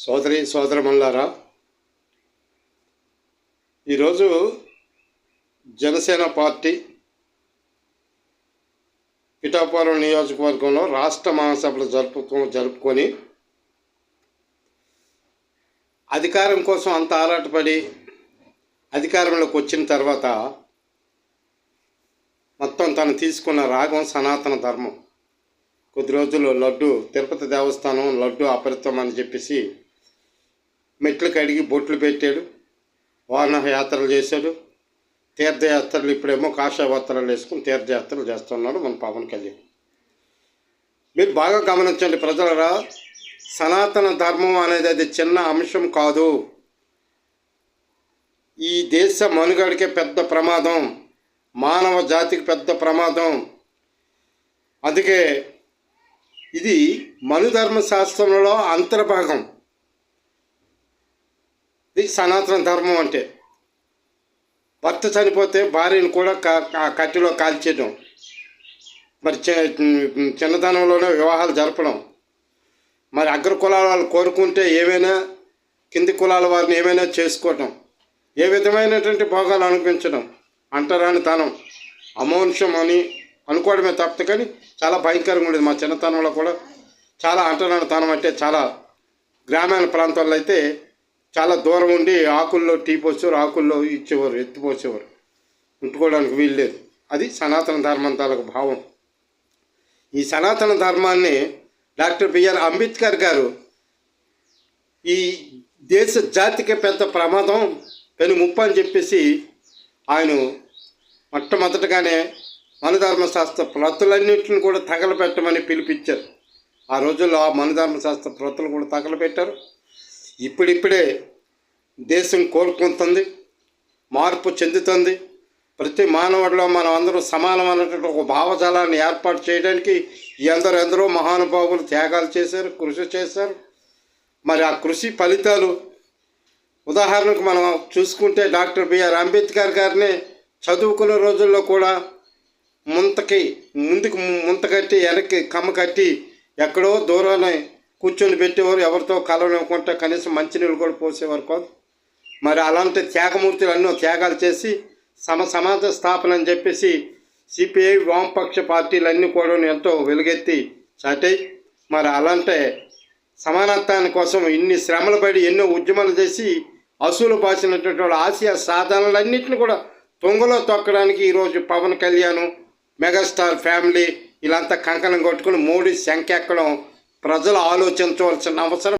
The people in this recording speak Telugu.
సోదరి సోదరమల్లారా ఈరోజు జనసేన పార్టీ పిఠాపురం నియోజకవర్గంలో రాష్ట్ర మహాసభలు జరుపుకో జరుపుకొని అధికారం కోసం అంత ఆరాటపడి అధికారంలోకి వచ్చిన తర్వాత మొత్తం తను తీసుకున్న రాగం సనాతన ధర్మం. కొద్ది రోజులు లడ్డు తిరుపతి దేవస్థానం లడ్డు అపరితం అని చెప్పేసి మెట్లు కడిగి బొట్లు పెట్టాడు. వాహన యాత్రలు చేశాడు. తీర్థయాత్రలు ఇప్పుడేమో కాషాయవస్త్రాలు వేసుకుని తీర్థయాత్రలు చేస్తున్నాడు మన పవన్ కళ్యాణ్. మీరు బాగా గమనించండి ప్రజలరా సనాతన ధర్మం అనేది అది చిన్న అంశం కాదు. ఈ దేశ మనుగడికే పెద్ద ప్రమాదం మానవ జాతికి పెద్ద ప్రమాదం. అందుకే ఇది మనుధర్మ శాస్త్రంలో అంతర్భాగం. ఇది సనాతన ధర్మం అంటే. భర్త చనిపోతే భార్యను కూడా క- కట్టెలో కాల్చేయడం. మరి చిన్నతనంలోనే వివాహాలు జరపడం. మరి అగ్ర కులాల వాళ్ళు కోరుకుంటే ఏమైనా కింది కులాల వారిని ఏమైనా చేసుకోవటం. ఏ విధమైనటువంటి భోగాలు అనిపించడం అంటరాని తనం అమౌంషం అని అనుకోవడమే తప్పదు కానీ చాలా భయంకరంగా ఉండేది మా చిన్నతనంలో కూడా. చాలా అంటరాని తనం అంటే చాలా గ్రామీణ ప్రాంతాల్లో అయితే చాలా దూరం ఉండి ఆకుల్లో టీ పోసేవారు ఆకుల్లో ఇచ్చేవారు ఎత్తిపోసేవారు. ఉంటుకోవడానికి వీల్లేదు అది సనాతన ధర్మం తాలూకు భావం. ఈ సనాతన ధర్మాన్ని డాక్టర్ బిఆర్ అంబేద్కర్ గారు ఈ దేశ జాతికి పెద్ద ప్రమాదం పెను ముప్పు అని చెప్పేసి ఆయన మొట్టమొదటగానే మనధర్మశాస్త్ర ప్రతులన్నింటిని కూడా తగలపెట్టమని పిలిపించారు. ఆ రోజుల్లో ఆ మనధర్మశాస్త్ర ప్రతులు కూడా తగలపెట్టారు ఇప్పుడిప్పుడే దేశం కోలుకుంటుంది మార్పు చెందుతుంది. ప్రతి మానవుడిలో మనం అందరూ సమానమైనటువంటి ఒక భావజాలాన్ని ఏర్పాటు చేయడానికి ఎందరో ఎందరో మహానుభావులు త్యాగాలు చేశారు కృషి చేశారు. మరి ఆ కృషి ఫలితాలు ఉదాహరణకు మనం చూసుకుంటే డాక్టర్ బిఆర్ అంబేద్కర్ గారిని చదువుకునే రోజుల్లో కూడా ముంతకి ముందుకు ముంత కట్టి వెనక్కి కమ్మ కట్టి ఎక్కడో దూరాన్ని కూర్చొని పెట్టేవారు ఎవరితో కలవనివ్వకుండా కనీసం మంచినీళ్ళు కూడా పోసేవారు కాదు. మరి అలాంటి త్యాగమూర్తులు ఎన్నో త్యాగాలు చేసి సమ సమాజ స్థాపన అని చెప్పేసి సిపిఐ వామపక్ష పార్టీలన్నీ కూడా ఎంతో వెలుగెత్తి చాటాయి. మరి అలాంటి సమానత్వాన్ని కోసం ఇన్ని శ్రమలు పడి ఎన్నో ఉద్యమాలు చేసి అసూలు బాసినటువంటి వాళ్ళు ఆసియా సాధనలన్నింటిని కూడా తొంగలో తొక్కడానికి ఈరోజు పవన్ కళ్యాణ్ మెగాస్టార్ ఫ్యామిలీ వీళ్ళంతా కంకణం కొట్టుకుని మోడీ శంకెక్కడం ప్రజలు ఆలోచించవలసిన అవసరం